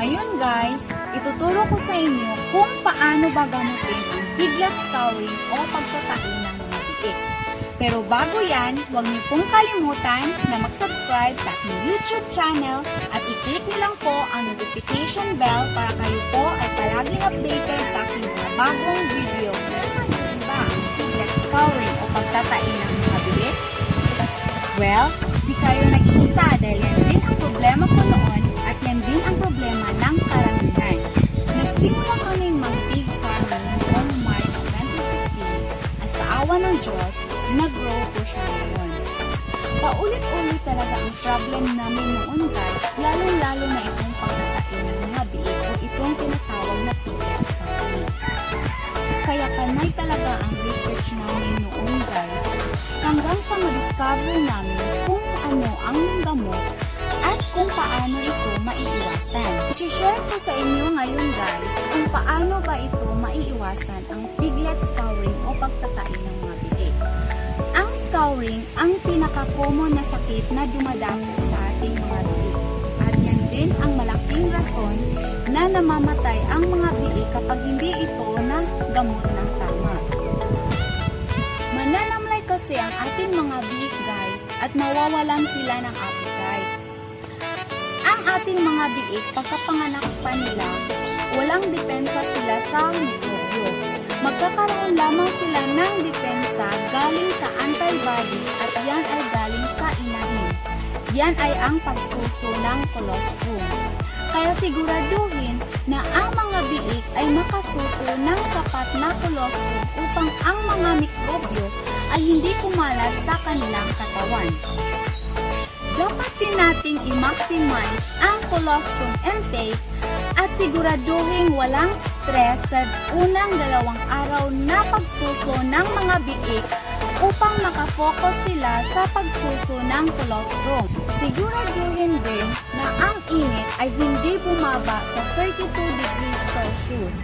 Ngayon guys, ituturo ko sa inyo kung paano ba gamutin ang piglet scouring o pagtatain ng mga. Pero bago yan, huwag niyo pong kalimutan na mag-subscribe sa aking YouTube channel at i-click niyo lang po ang notification bell para kayo po ay palaging updated sa aking mga bagong videos. Ano ba ang piglet scouring o pagtatain ng mga biik? Well, di kayo nag-iisa dahil yan din ang problema ko noon ang problema ng karamihan. Nagsimula kaming mag-pig farming noong March 2016 at sa awa ng Diyos, nag-grow po siya ngayon. Paulit-ulit talaga ang problem namin noon guys, lalong-lalo na itong pagtatain ng mga biik o itong tinatawag na piglet scouring. Kaya panay talaga ang research namin noon guys hanggang sa ma-discover namin kung ano ang gamot kung paano ito maiiwasan. I-share ko sa inyo ngayon guys kung paano ba ito maiiwasan ang piglet scouring o pagtatain ng mga biik. Ang scouring ang pinaka-common na sakit na dumadako sa ating mga biik. At yan din ang malaking rason na namamatay ang mga biik kapag hindi ito na gamot ng tama. Mananamlay kasi ang ating mga biik guys at mawawalan sila ng appetite. Ating mga biik pagkapanganak pa nila, walang depensa sila sa mikrobyo. Magkakaroon lamang sila ng depensa galing sa antibodies at yan ay galing sa inahin. Yan ay ang pagsuso ng colostrum. Kaya siguraduhin na ang mga biik ay makasuso ng sapat na colostrum upang ang mga mikrobyo ay hindi kumalat sa kanilang katawan. Dapat din nating i-maximize ang colostrum intake at siguraduhin walang stress sa unang dalawang araw na pagsuso ng mga biik upang makafocus sila sa pagsuso ng colostrum. Siguraduhin din na ang init ay hindi bumaba sa 32 degrees Celsius.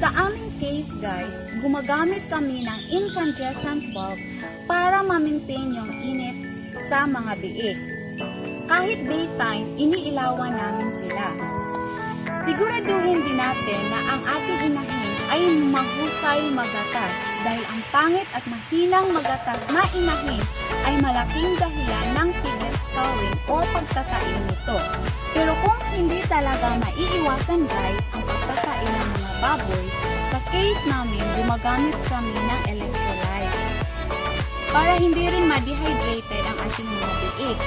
Sa aming case guys, gumagamit kami ng incandescent bulb para ma-maintain yung init sa mga biik. Kahit daytime, iniilawan namin sila. Siguraduhin din natin na ang ating inahin ay mahusay magatas dahil ang pangit at mahinang magatas na inahin ay malaking dahilan ng piglet scouring o pagtatain nito. Pero kung hindi talaga maiiwasan guys ang pagtatain ng mga baboy, sa case namin gumagamit kami ng electrolytes para hindi rin ma-dehydrated ang ating mga biik.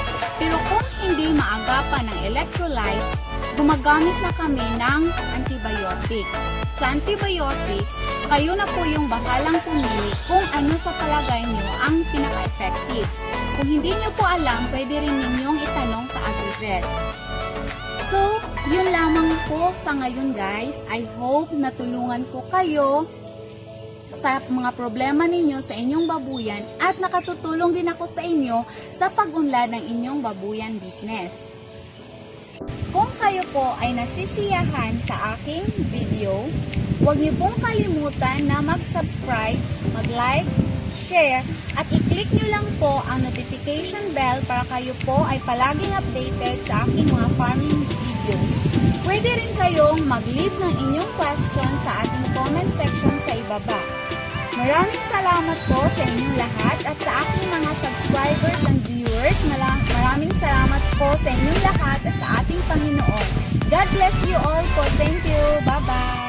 Pero kung hindi maagapan ng electrolytes, gumagamit na kami ng antibiotic. Sa antibiotic, kayo na po yung bahalang pumili kung ano sa palagay nyo ang pinaka-effective. Kung hindi nyo po alam, pwede rin ninyong itanong sa AgriVet. So, yun lamang po sa ngayon guys. I hope natulungan ko kayo sa mga problema ninyo sa inyong babuyan at nakatutulong din ako sa inyo sa pag-unlad ng inyong babuyan business. Kung kayo po ay nasisiyahan sa aking video, huwag niyo pong kalimutan na mag-subscribe, mag-like, share, at i-click niyo lang po ang notification bell para kayo po ay palaging updated sa aking mga farming videos. Pwede rin kayong mag-leave ng inyong question sa ating comment section sa ibaba. Maraming salamat po sa inyong lahat at sa aking mga subscribers and viewers. Maraming salamat po sa inyong lahat at sa ating Panginoon. God bless you all po. Thank you. Bye-bye.